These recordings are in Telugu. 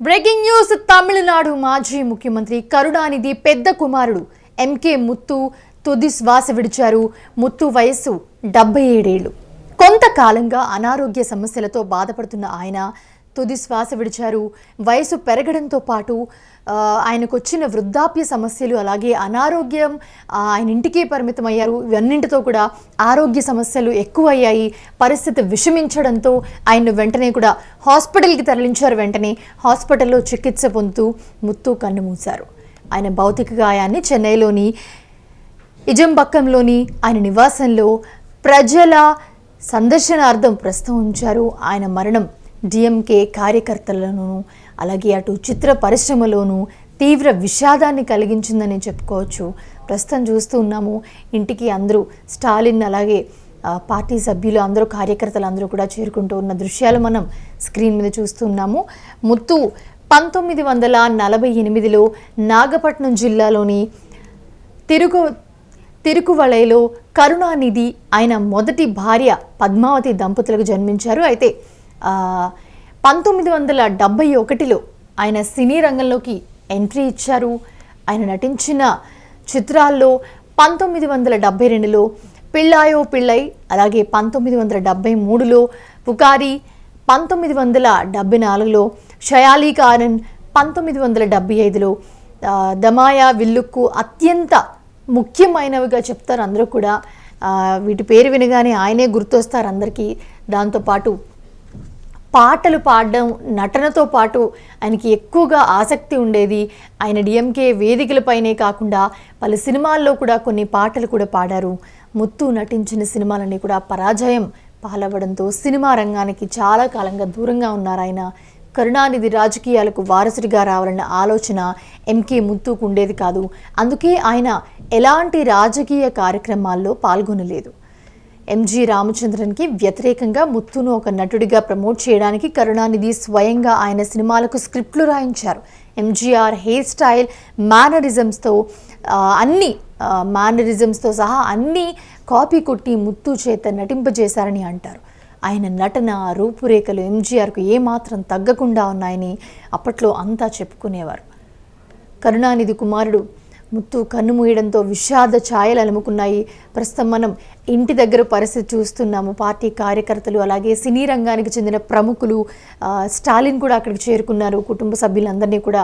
బ్రేకింగ్ న్యూస్ తమిళనాడు మాజీ ముఖ్యమంత్రి కరుణానిధి పెద్ద కుమారుడు ఎంకే ముత్తు తుది శ్వాస విడిచారు. ముత్తు వయస్సు డెబ్బై ఏడేళ్ళు కొంతకాలంగా అనారోగ్య సమస్యలతో బాధపడుతున్న ఆయన తుది శ్వాస విడిచారు. వయసు పెరగడంతో పాటు ఆయనకు వచ్చిన వృద్ధాప్య సమస్యలు అలాగే అనారోగ్యం ఆయన ఇంటికే పరిమితం అయ్యారు ఇవన్నింటితో కూడా ఆరోగ్య సమస్యలు ఎక్కువయ్యాయి. పరిస్థితి విషమించడంతో ఆయన్ను వెంటనే కూడా హాస్పిటల్కి తరలించారు. వెంటనే హాస్పిటల్లో చికిత్స పొందుతూ ముత్తు కన్ను మూశారు. ఆయన భౌతిక గాయాన్ని చెన్నైలోని ఇజంబక్కంలోని ఆయన నివాసంలో ప్రజల సందర్శనార్థం ప్రస్తుతం ఉంచారు. ఆయన మరణం డిఎంకే కార్యకర్తలను అలాగే అటు చిత్ర పరిశ్రమలోనూ తీవ్ర విషాదాన్ని కలిగించిందని చెప్పుకోవచ్చు. ప్రస్తుతం చూస్తూ ఉన్నాము ఇంటికి అందరూ స్టాలిన్ అలాగే పార్టీ సభ్యులు అందరూ కార్యకర్తలు అందరూ కూడా చేరుకుంటూ ఉన్న దృశ్యాలు మనం స్క్రీన్ మీద చూస్తున్నాము ముత్తు పంతొమ్మిది వందల నలభై ఎనిమిదిలో నాగపట్నం జిల్లాలోని తిరుగు తిరుకువలైలో కరుణానిధి ఆయన మొదటి భార్య పద్మావతి దంపతులకు జన్మించారు. అయితే పంతొమ్మిది వందల డెబ్భై ఒకటిలో ఆయన సినీ రంగంలోకి ఎంట్రీ ఇచ్చారు. ఆయన నటించిన చిత్రాల్లో పంతొమ్మిది వందల డెబ్భై రెండులో పిళ్ళాయో పిళ్ళై అలాగే పంతొమ్మిది వందల డెబ్భై మూడులో పుకారి పంతొమ్మిది వందల డెబ్భై నాలుగులో షయాలీకారన్ పంతొమ్మిది వందల డెబ్భై ఐదులో దమాయా విల్లుక్కు అత్యంత ముఖ్యమైనవిగా చెప్తారు అందరూ కూడా. వీటి పేరు వినగానే ఆయనే గుర్తొస్తారు అందరికీ. దాంతోపాటు పాటలు పాడడం నటనతో పాటు ఆయనకి ఎక్కువగా ఆసక్తి ఉండేది. ఆయన డిఎంకే వేదికలపైనే కాకుండా పలు సినిమాల్లో కూడా కొన్ని పాటలు కూడా పాడారు. ముత్తు నటించిన సినిమాలన్నీ కూడా పరాజయం పాలవ్వడంతో సినిమా రంగానికి చాలా కాలంగా దూరంగా ఉన్నారు ఆయన. కరుణానిధి రాజకీయాలకు వారసుడిగా రావాలన్న ఆలోచన ఎంకే ముత్తుకు ఉండేది కాదు. అందుకే ఆయన ఎలాంటి రాజకీయ కార్యక్రమాల్లో పాల్గొనలేదు. ఎంజి రామచంద్రన్కి వ్యతిరేకంగా ముత్తును ఒక నటుడిగా ప్రమోట్ చేయడానికి కరుణానిధి స్వయంగా ఆయన సినిమాలకు స్క్రిప్ట్లు రాయించారు. ఎంజీఆర్ హెయిర్ స్టైల్ మేనరిజమ్స్తో అన్ని మేనరిజమ్స్తో సహా అన్ని కాపీ కొట్టి ముత్తు చేత నటింపజేశారని అంటారు. ఆయన నటన రూపురేఖలు ఎంజీఆర్కు ఏమాత్రం తగ్గకుండా ఉన్నాయని అప్పట్లో అంతా చెప్పుకునేవారు. కరుణానిధి కుమారుడు ముత్తు కన్ను మూయడంతో విషాద ఛాయలు అలుముకున్నాయి. ప్రస్తుతం మనం ఇంటి దగ్గర పరిస్థితి చూస్తున్నాము. పార్టీ కార్యకర్తలు అలాగే సినీ రంగానికి చెందిన ప్రముఖులు స్టాలిన్ కూడా అక్కడికి చేరుకున్నారు. కుటుంబ సభ్యులందరినీ కూడా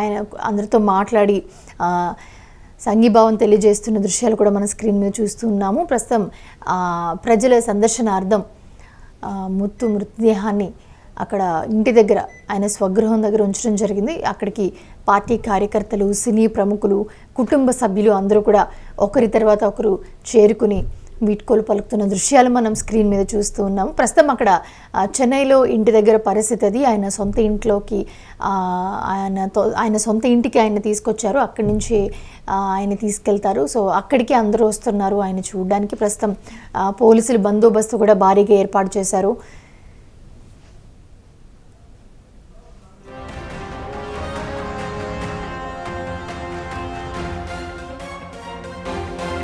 ఆయన అందరితో మాట్లాడి సంఘీభావం తెలియజేస్తున్న దృశ్యాలు కూడా మన స్క్రీన్ మీద చూస్తున్నాము. ప్రస్తుతం ప్రజల సందర్శనార్థం ముత్తు మృతదేహాన్ని అక్కడ ఇంటి దగ్గర ఆయన స్వగృహం దగ్గర ఉంచడం జరిగింది. అక్కడికి పార్టీ కార్యకర్తలు సినీ ప్రముఖులు కుటుంబ సభ్యులు అందరూ కూడా ఒకరి తర్వాత ఒకరు చేరుకుని వీట్కోలు పలుకుతున్న దృశ్యాలు మనం స్క్రీన్ మీద చూస్తూ ఉన్నాము ప్రస్తుతం అక్కడ చెన్నైలో ఇంటి దగ్గర పరిస్థితి అది. ఆయన సొంత ఇంట్లోకి ఆయన తో- ఆయన సొంత ఇంటికి ఆయన తీసుకొచ్చారు. అక్కడి నుంచి ఆయన తీసుకెళ్తారు. సో అక్కడికి అందరూ వస్తున్నారు. ఆయన చూడడానికి ప్రస్తుతం పోలీసులు బందోబస్తు కూడా భారీగా ఏర్పాటు చేశారు.